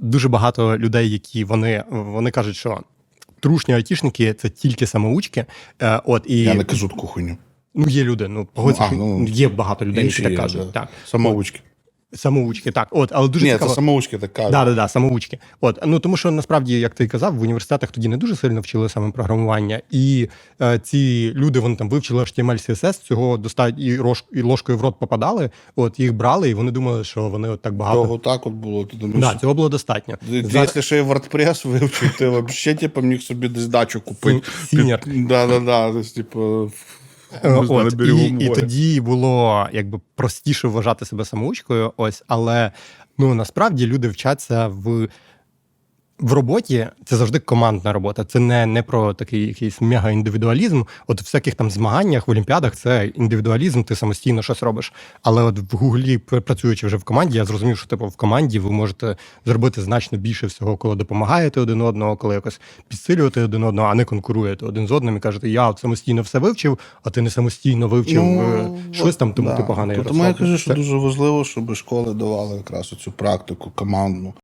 дуже багато людей, які вони, вони кажуть, що трушні айтішники це тільки самоучки. Е, От і Я не кажу таку хуйню. ну є люди. Ну погодься, Ну, ну, є багато людей, які так кажуть. да. Так, Самоучки. Самоучки, так. От, але дуже Ні, цікаво. це самоучки так кажуть. Да, да, да, самоучки. От ну тому, що насправді, як ти казав, в університетах тоді не дуже сильно вчили саме програмування, і е, ці люди вони там вивчили HTML, CSS, цього достатньо і, рож, і ложкою в рот попадали. От їх брали, і вони думали, що вони от так багато. Того так от було. Ти думаєш, Да, цього було достатньо. Зараз- Якщо ще й WordPress вивчив, ти взагалі типу, міг собі десь дачу купити. Під- Да, да, да. Типу, От, на і, і тоді було якби простіше вважати себе самоучкою. Ось, але ну насправді люди вчаться в. В роботі це завжди командна робота. Це не, не про такий якийсь мега-індивідуалізм. От в всяких там змаганнях, в олімпіадах це індивідуалізм, ти самостійно щось робиш. Але от в Гуглі, працюючи вже в команді, я зрозумів, що типу в команді ви можете зробити значно більше всього, коли допомагаєте один одного, коли якось підсилюєте один одного, а не конкуруєте один з одним і кажете, я от самостійно все вивчив, а ти не самостійно вивчив е, щось там, тому Ну, да. ти поганий. Тому я кажу, що Це- дуже важливо, щоб школи давали якраз цю практику командну.